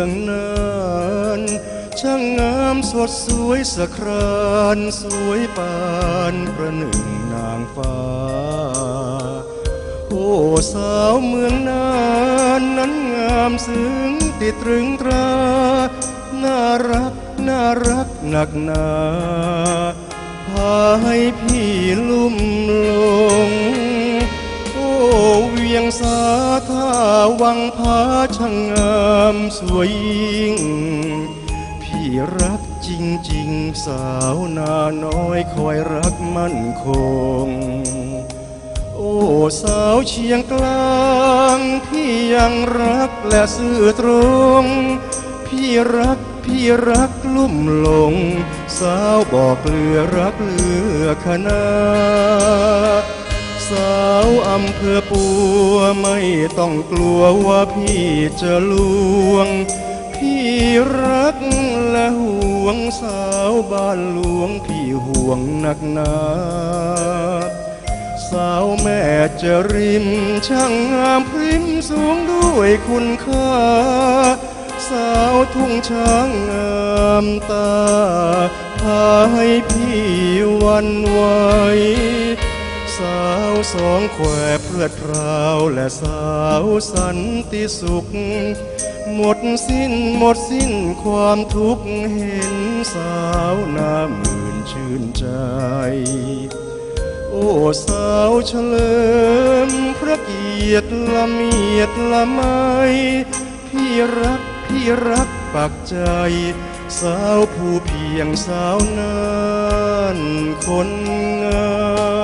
ืองนานช่างงามสดสวยสะครานสวยปานประหนึ่งนางฟ้า โอ้สาวเมืองนานนั้นงามซึ้งติดตรึงตรา น่ารักน่ารักหนักหนาพาให้พี่ลุ่มลง โอ้เวียงสา วังพาช่างงามสวยยิ่ง พี่รักจริง ๆ สาวนาน้อยคอยรักมั่นคง โอ้ สาวเชียงกลาง พี่ยังรักและซื่อตรง พี่รักพี่รักลุ่มหลง สาวบอกเลือรักเลือคณะ สาวอำเภอปัวไม่ต้องกลัวว่าพี่จะลวง พี่รักและห่วงสาวบ้านหลวงพี่ห่วงหนักหนาสาวแม่จะริมช่างงามพริมสูงด้วยคุณค่า สาวทุ่งช้างงามตาพาให้พี่วันไหว สาวสองแควเพลือดพราและสาวสันติสุข หมดสิ้นหมดสิ้นความทุกข์เห็นสาวหน้าหมื่นชื่นใจ โอ้สาวเฉลิมพระเกียรติละเมียดละไมพี่รักพี่รักปักใจ สาวผู้เพียงสาวนั้นคนงา